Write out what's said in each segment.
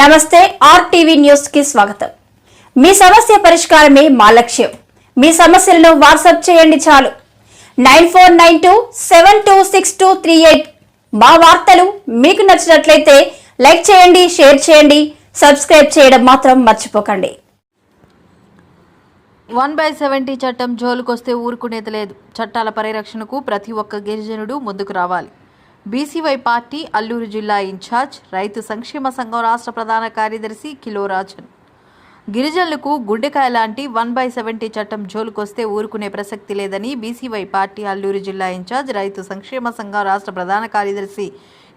నమస్తే ఆర్టీవీ న్యూస్కి స్వాగతం. మీ సమస్య పరిష్కారమే మా లక్ష్యం. మీ సమస్యలను వాట్సాప్ చేయండి చాలు. Nine four nine two seven two six two three eight మా వార్తలు మీకు నచ్చినట్లయితే లైక్ చేయండి షేర్ చేయండి సబ్స్క్రైబ్ చేయడం మాత్రం మర్చిపోకండి. వన్ బై సెవెంటీ చట్టం జోలుకొస్తే ఊరుకునేది లేదు. చట్టాల పరిరక్షణకు ప్రతి ఒక్క గిరిజనుడు ముందుకు రావాలి. బీసీవై పార్టీ అల్లూరు జిల్లా ఇన్ఛార్జ్ రైతు సంక్షేమ సంఘం రాష్ట్ర ప్రధాన కార్యదర్శి కిలోరాజన్ గిరిజనులకు గుండెకాయ లాంటి వన్ బై సెవెంటీ చట్టం జోలుకొస్తే ఊరుకునే ప్రసక్తి లేదని బీసీవై పార్టీ అల్లూరు జిల్లా ఇన్ఛార్జ్ రైతు సంక్షేమ సంఘం రాష్ట్ర ప్రధాన కార్యదర్శి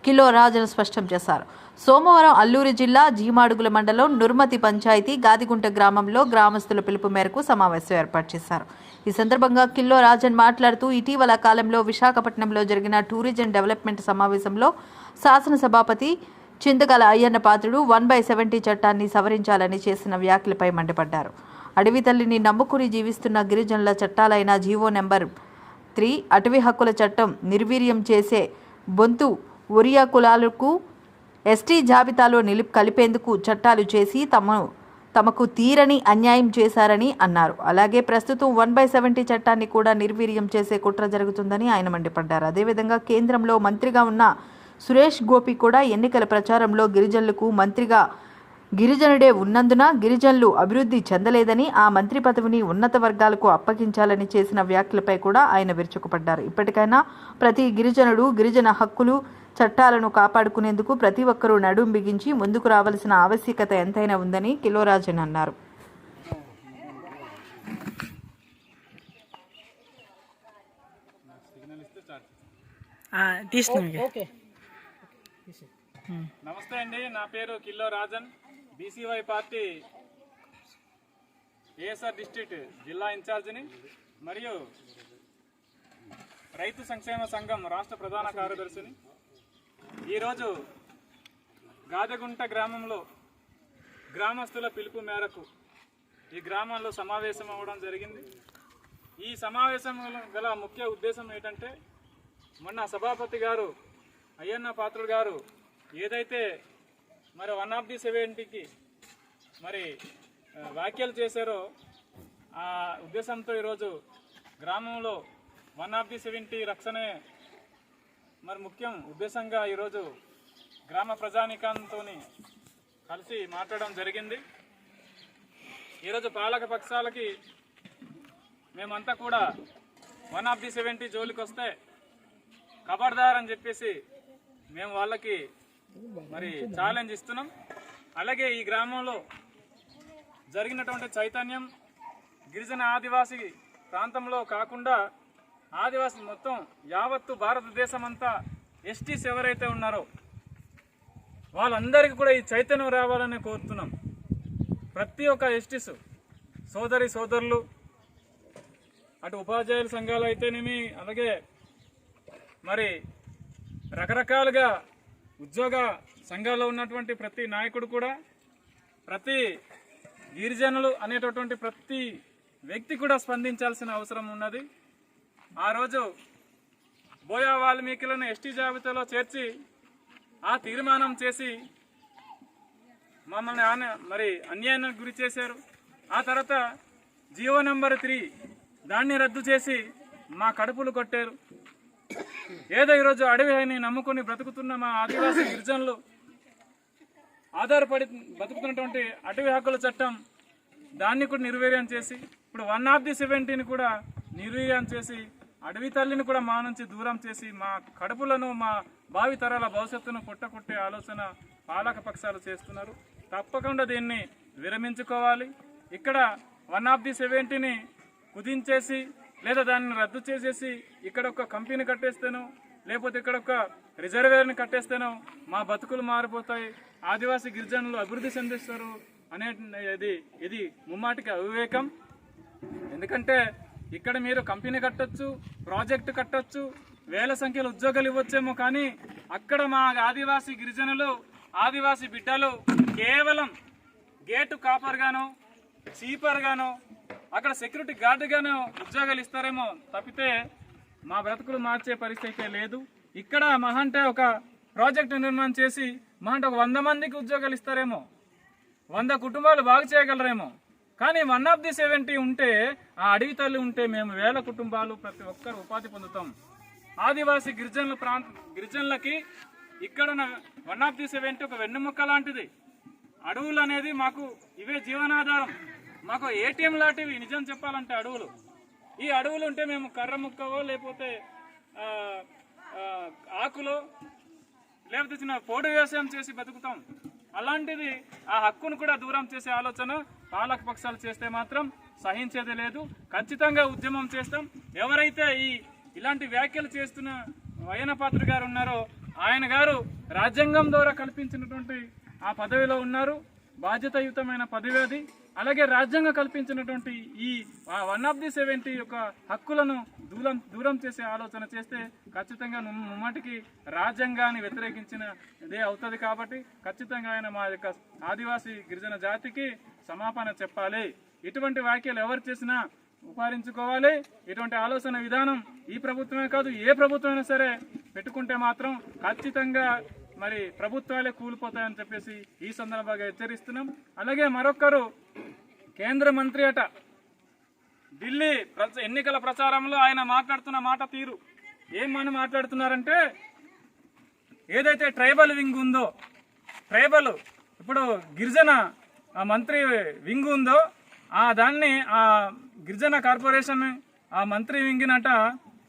కిలో రాజన్ స్పష్టం చేశారు. సోమవారం అల్లూరు జిల్లా జీమాడుగుల మండలం నుర్మతి పంచాయతీ గాదిగుంట గ్రామంలో గ్రామస్తుల పిలుపు మేరకు సమావేశం ఏర్పాటు చేశారు. ఈ సందర్భంగా కిల్లో రాజన్ మాట్లాడుతూ ఇటీవల కాలంలో విశాఖపట్నంలో జరిగిన టూరిజం డెవలప్మెంట్ సమావేశంలో శాసనసభాపతి Chintakala Ayyanna Patrudu one by seventy చట్టాన్ని సవరించాలని చేసిన వ్యాఖ్యలపై మండిపడ్డారు. అడవి తల్లిని నమ్ముకుని జీవిస్తున్న గిరిజనుల చట్టాలైన జీవో నెంబర్ త్రీ అటవీ హక్కుల చట్టం నిర్వీర్యం చేసే బొంతు ఒరియా కులాలకు ఎస్టీ జాబితాలో నిలిపి కలిపేందుకు చట్టాలు చేసి తమను తమకు తీరని అన్యాయం చేశారని అన్నారు. అలాగే ప్రస్తుతం వన్ బై సెవెంటీ చట్టాన్ని కూడా నిర్వీర్యం చేసే కుట్ర జరుగుతుందని ఆయన మండిపడ్డారు. అదేవిధంగా కేంద్రంలో మంత్రిగా ఉన్న సురేష్ గోపి కూడా ఎన్నికల ప్రచారంలో గిరిజనులకు మంత్రిగా గిరిజనుడే ఉన్నందున గిరిజనులు అభివృద్ధి చెందలేదని ఆ మంత్రి పదవిని ఉన్నత వర్గాలకు అప్పగించాలని చేసిన వ్యాఖ్యలపై కూడా ఆయన విరుచుకుపడ్డారు. ఇప్పటికైనా ప్రతి గిరిజనుడు గిరిజన హక్కులు చట్టాలను కాపాడుకునేందుకు ప్రతి ఒక్కరూ నడుం బిగించి ముందుకు రావాల్సిన ఆవశ్యకత ఎంతైనా ఉందని కిలోరాజన్ అన్నారు. నమస్తే అండి నా పేరు Killo Rajan. BCY party ASR district జిల్లా ఇన్ఛార్జిని మరియు రైతు సంక్షేమ సంఘం రాష్ట్ర ప్రధాన కార్యదర్శిని ఈరోజు గాదగుంట గ్రామంలో గ్రామస్తుల పిలుపు మేరకు ఈ గ్రామంలో సమావేశం అవ్వడం జరిగింది. ఈ సమావేశం గల ముఖ్య ఉద్దేశం ఏంటంటే మొన్న సభాపతి గారు అయ్యన్న పాత్రుడు గారు ఏదైతే మరి వన్ ఆఫ్ ది సెవెంటీకి మరి వ్యాఖ్యలు చేశారో ఆ ఉద్దేశంతో ఈరోజు గ్రామంలో వన్ ఆఫ్ ది సెవెంటీ రక్షణే మరి ముఖ్యం ఉద్దేశంగా ఈరోజు గ్రామ ప్రజానికాంతో కలిసి మాట్లాడడం జరిగింది. ఈరోజు పాలక పక్షాలకి మేమంతా కూడా వన్ ఆఫ్ ది సెవెంటీ జోలికి వస్తే ఖబర్దార్ అని చెప్పేసి మేము వాళ్ళకి మరి ఛాలెంజ్ ఇస్తున్నాం. అలాగే ఈ గ్రామంలో జరిగినటువంటి చైతన్యం గిరిజన ఆదివాసీ ప్రాంతంలో కాకుండా ఆదివాసీ మొత్తం యావత్తు భారతదేశం అంతా ఎస్టీస్ ఎవరైతే ఉన్నారో వాళ్ళందరికీ కూడా ఈ చైతన్యం రావాలని కోరుతున్నాం. ప్రతి ఒక్క ఎస్టీస్ సోదరి సోదరులు అటు ఉపాధ్యాయుల సంఘాలు అయితేనేమి అలాగే మరి రకరకాలుగా ఉద్యోగ సంఘాల్లో ఉన్నటువంటి ప్రతి నాయకుడు కూడా ప్రతి గిరిజనులు అనేటటువంటి ప్రతి వ్యక్తి కూడా స్పందించాల్సిన అవసరం ఉన్నది. ఆ రోజు బోయా వాల్మీకులను ఎస్టీ జాబితాలో చేర్చి ఆ తీర్మానం చేసి మమ్మల్ని ఆన మరి అన్యాయానికి గురి చేశారు. ఆ తర్వాత జియో నెంబర్ త్రీ దాన్ని రద్దు చేసి మా కడుపులు కొట్టారు. ఏదో ఈరోజు అడవిని నమ్ముకొని బ్రతుకుతున్న మా ఆదివాసీ గిరిజనులు ఆధారపడి బతుకుతున్నటువంటి అటవీ హక్కుల చట్టం దాన్ని కూడా నిర్వీర్యం చేసి ఇప్పుడు వన్ ఆఫ్ ది సెవెంటీని కూడా నిర్వీర్యం చేసి అడవి తల్లిని కూడా మా నుంచి దూరం చేసి మా కడుపులను మా భావి తరాల భవిష్యత్తును పుట్టకొట్టే ఆలోచన పాలక పక్షాలు చేస్తున్నారు. తప్పకుండా దీన్ని విరమించుకోవాలి. ఇక్కడ వన్ ఆఫ్ ది సెవెంటీని కుదించేసి లేదా దాన్ని రద్దు చేసేసి ఇక్కడ ఒక కంపెనీ కట్టేస్తాను లేకపోతే ఇక్కడ ఒక రిజర్వేర్ని కట్టేస్తాను మా బతుకులు మారిపోతాయి. ఆదివాసీ గిరిజనులు అభివృద్ధి చెందిస్తారు అనే ఇది ఇది ముమ్మాటికి అవివేకం. ఎందుకంటే ఇక్కడ మీరు కంపెనీ కట్టొచ్చు ప్రాజెక్టు కట్టొచ్చు వేల సంఖ్యలో ఉద్యోగాలు ఇవ్వచ్చేమో కానీ అక్కడ మా ఆదివాసీ గిరిజనులు ఆదివాసీ బిడ్డలు కేవలం గేటు కాపర్గాను చీపర్గాను అక్కడ సెక్యూరిటీ గార్డుగాను ఉద్యోగాలు ఇస్తారేమో తప్పితే మా బ్రతుకులు మార్చే పరిస్థితి లేదు. ఇక్కడ మహా అంటే ఒక ప్రాజెక్టు నిర్మాణం చేసి మహా అంటే ఒక వంద మందికి ఉద్యోగాలు ఇస్తారేమో వంద కుటుంబాలు బాగు చేయగలరేమో. కానీ వన్ ఆఫ్ ది సెవెంటీ ఉంటే ఆ అడవి తల్లి ఉంటే మేము వేల కుటుంబాలు ప్రతి ఒక్కరు ఉపాధి పొందుతాం. ఆదివాసి గిరిజనుల ప్రాంత గిరిజనులకి ఇక్కడ వన్ ఆఫ్ ది సెవెంటీ ఒక వెన్నెముక్క లాంటిది. అడవులు అనేది మాకు ఇవే జీవనాధారం. మాకు ఏటీఎం లాంటివి నిజం చెప్పాలంటే అడవులు. ఈ అడవులు ఉంటే మేము కర్ర ముక్కవో లేకపోతే ఆకులో లేకపోతే చిన్న పోడు వ్యవసాయం చేసి బతుకుతాం. అలాంటిది ఆ హక్కును కూడా దూరం చేసే ఆలోచన పాలక పక్షాలు చేస్తే మాత్రం సహించేది లేదు. ఖచ్చితంగా ఉద్యమం చేస్తాం. ఎవరైతే ఈ ఇలాంటి వ్యాఖ్యలు చేస్తున్న వయనపాత్ర గారు ఉన్నారో ఆయన గారు రాజ్యాంగం ద్వారా కల్పించినటువంటి ఆ పదవిలో ఉన్నారు. బాధ్యతాయుతమైన పదవి అది. అలాగే రాజ్యాంగం కల్పించినటువంటి ఈ వన్ ఆఫ్ ది సెవెంటీ యొక్క హక్కులను దూరం దూరం చేసే ఆలోచన చేస్తే ఖచ్చితంగా ముమ్మటికి రాజ్యాంగాన్ని వ్యతిరేకించిన ఇదే అవుతుంది కాబట్టి ఖచ్చితంగా ఆయన మా యొక్క ఆదివాసీ గిరిజన జాతికి సమాపన చెప్పాలి. ఇటువంటి వ్యాఖ్యలు ఎవరు చేసినా ఉపహరించుకోవాలి. ఇటువంటి ఆలోచన విధానం ఈ ప్రభుత్వమే కాదు ఏ ప్రభుత్వమైనా సరే పెట్టుకుంటే మాత్రం ఖచ్చితంగా మరి ప్రభుత్వాలే కూలిపోతాయని చెప్పేసి ఈ సందర్భంగా హెచ్చరిస్తున్నాం. అలాగే మరొకరు కేంద్ర మంత్రి అట ఢిల్లీ ప్రచ- ఎన్నికల ప్రచారంలో ఆయన మాట్లాడుతున్న మాట తీరు. ఏమని మాట్లాడుతున్నారంటే ఏదైతే ట్రైబల్ వింగ్ ఉందో ట్రైబల్ ఇప్పుడు గిరిజన ఆ మంత్రి వింగ్ ఉందో ఆ దాన్ని ఆ గిరిజన కార్పొరేషన్ ఆ మంత్రి వింగినట